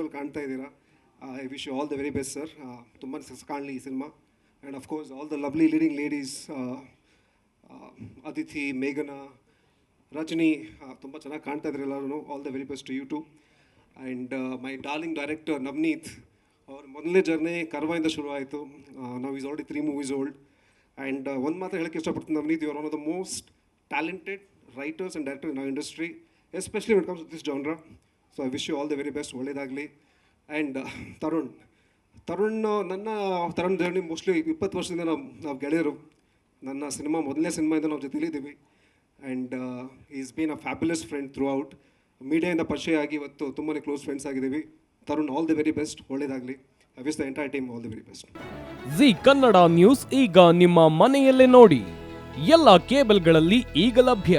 ನಿಜವಾಗ್ಲೂ ಕಾಣ್ತಾ ಇದ್ದೀರಾ? I wish you all the very best sir ತುಂಬ ಸಕ್ಸಸ್ ಕಾಣಲಿ ಈ cinema and of course all the lovely leading ladies Athithi ಮೇಘನಾ ರಜನಿ ತುಂಬ ಚೆನ್ನಾಗಿ ಕಾಣ್ತಾ ಇದ್ದಾರೆ ಎಲ್ಲರೂ all the very best to you too and my darling director Navaneeth ಅವ್ರ ಮೊದಲನೇ ಜರ್ನಿ ಕರ್ವಾಯಿಂದ ಶುರು ಆಯಿತು ನಾವು is already three movies old and ಒಂದು ಮಾತ್ರ ಹೇಳಕ್ಕೆ ಇಷ್ಟಪಡ್ತೀನಿ Navaneeth are one of the most talented writers and director in industry especially when comes this genre so I wish you all the very best ಒಳ್ಳೇದಾಗಲಿ. And Tarun. Tarun ನನ್ನ, Tarun journey mostly ಇಪ್ಪತ್ತು ವರ್ಷದಿಂದ ನಾವು ನಾವು ಗೆಳೆಯರು. ನನ್ನ ಸಿನಿಮಾ, ಮೊದಲನೇ ಸಿನಿಮಾಯಿಂದ ನಾವು ಜೊತೆಲಿದ್ದೀವಿ. And is been a fabulous friend throughout ಮೀಡಿಯಾಯಿಂದ ಪರಿಚಯ ಆಗಿ ಇವತ್ತು ತುಂಬಾ ಕ್ಲೋಸ್ ಫ್ರೆಂಡ್ಸ್ ಆಗಿದ್ದೀವಿ. Tarun all the very best ಒಳ್ಳೇದಾಗಲಿ. I wish the entire team all the very best Zee Kannada news ಈಗ ನಿಮ್ಮ ಮನೆಯಲ್ಲೇ ನೋಡಿ. ಎಲ್ಲ ಕೇಬಲ್ಗಳಲ್ಲಿ ಈಗ ಲಭ್ಯ.